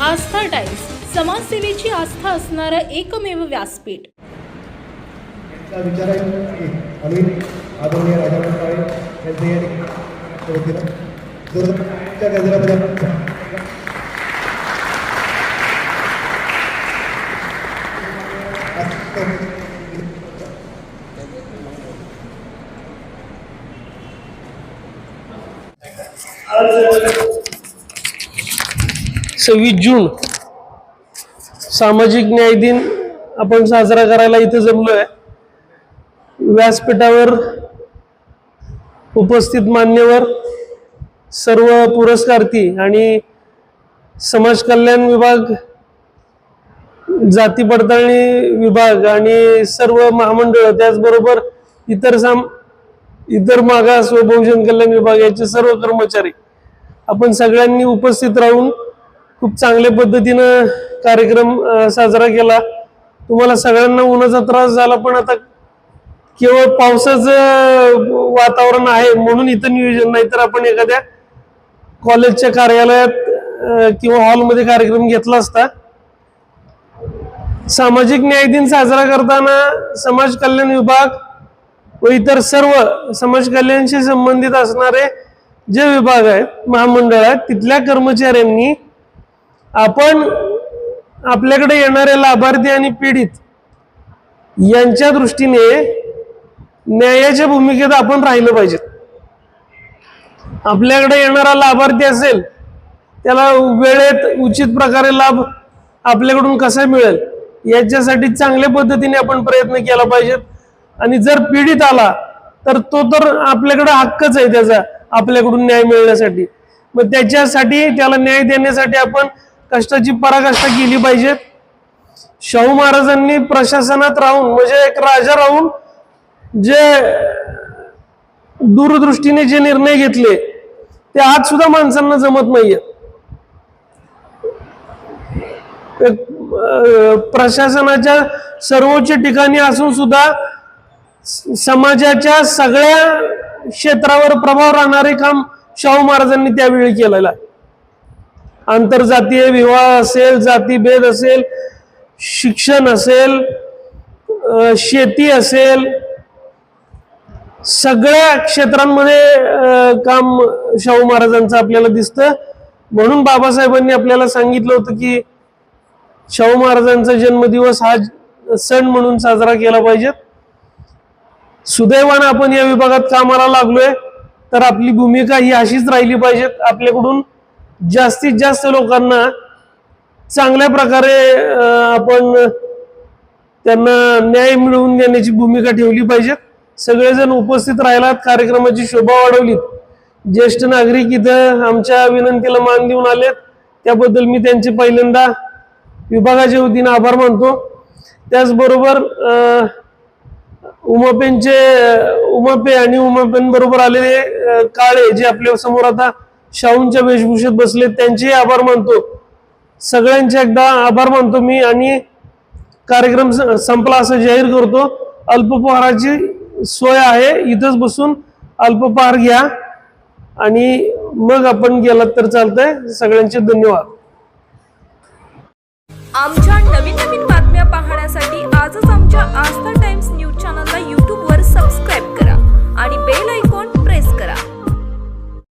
आस्था times समाजसेवेची आस्था असणारं एकमेव व्यासपीठ. त्यांचा विचार आहे की आम्ही आदरणीय राजाराम काळे यांच्या या ठिकाणी वतीनं जोरदारच्या गजरामध्ये आपण सव्वीस जून. सामाजिक न्याय दिन आपण साजरा करायला इथे आहे व्यासपीठावर उपस्थित मान्यवर सर्व पुरस्कार्थी आणि समाज कल्याण विभाग जाती पडताळणी विभाग आणि सर्व महामंडळ त्याचबरोबर इतर साम इतर मागास व बहुजन कल्याण विभाग याचे सर्व कर्मचारी आपण सगळ्यांनी उपस्थित राहून खूप चांगल्या पद्धतीनं कार्यक्रम साजरा केला. तुम्हाला सगळ्यांना उन्हाचा त्रास झाला पण आता केवळ पावसाचं वातावरण आहे म्हणून इथं नियोजन नाही तर आपण एखाद्या कॉलेजच्या कार्यालयात किंवा हॉलमध्ये कार्यक्रम घेतला असता. सामाजिक न्याय दिन साजरा करताना समाज कल्याण विभाग व इतर सर्व समाज कल्याणशी संबंधित असणारे जे विभाग आहेत महामंडळ आहेत तिथल्या कर्मचाऱ्यांनी आपण आपल्याकडे येणारे लाभार्थी आणि पीडित यांच्या दृष्टीने न्यायाच्या भूमिकेत आपण राहिलं पाहिजे आपल्याकडे येणारा लाभार्थी असेल त्याला वेळेत उचित प्रकारे लाभ आपल्याकडून कसा मिळेल याच्यासाठी चांगल्या पद्धतीने आपण प्रयत्न केला पाहिजेत. आणि जर पीडित आला तर तो तर आपल्याकडे हक्कच आहे त्याचा आपल्याकडून न्याय मिळण्यासाठी. मग त्याच्यासाठी त्याला न्याय देण्यासाठी आपण कष्टाची पराकाष्ठा केली पाहिजे. शाहू महाराजांनी प्रशासनात राहून म्हणजे एक राजा राहून जे दूरदृष्टीने जे निर्णय घेतले ते आज सुद्धा माणसांना जमत नाहीये. प्रशासनाच्या सर्वोच्च ठिकाणी असून सुद्धा समाजाच्या सगळ्या क्षेत्रावर प्रभाव राहणारे काम शाहू महाराजांनी त्यावेळी केलेलं आहे. आंतरजातीय विवाह असेल जातीभेद असेल शिक्षण असेल शेती असेल सगळ्या क्षेत्रांमध्ये काम शाहू महाराजांचं आपल्याला दिसतं. म्हणून बाबासाहेबांनी आपल्याला सांगितलं होतं की शाहू महाराजांचा जन्मदिवस हा सण म्हणून साजरा केला पाहिजे. सुदैवानं आपण या विभागात कामाला लागलोय तर आपली भूमिका ही अशीच राहिली पाहिजे आपल्याकडून जास्तीत जास्त लोकांना चांगल्या प्रकारे आपण त्यांना न्याय मिळवून देण्याची भूमिका ठेवली पाहिजे. सगळेजण उपस्थित राहिलात कार्यक्रमाची शोभा वाढवलीत. ज्येष्ठ नागरिक इथं आमच्या विनंतीला मान देऊन आलेत. त्याबद्दल मी त्यांचे पहिल्यांदा विभागाच्या वतीने आभार मानतो. त्याचबरोबर उमापेनचे उमापेंचे उमापे आणि उमापेन बरोबर आलेले काळे जे आपल्यासमोर आता शाहूंच्या वेशभूषेत बसले त्यांचेही आभार मानतो. सगळ्यांचे एकदा आभार मानतो मी आणि कार्यक्रम स- संपला असं जाहीर करतो. अल्पपहाराची सोय आहे इथंच बसून अल्पपहार घ्या. आणि मग आपण गेलात तर चालतंय. सगळ्यांचे धन्यवाद. आमच्या नवीन नवीन बातम्या पहा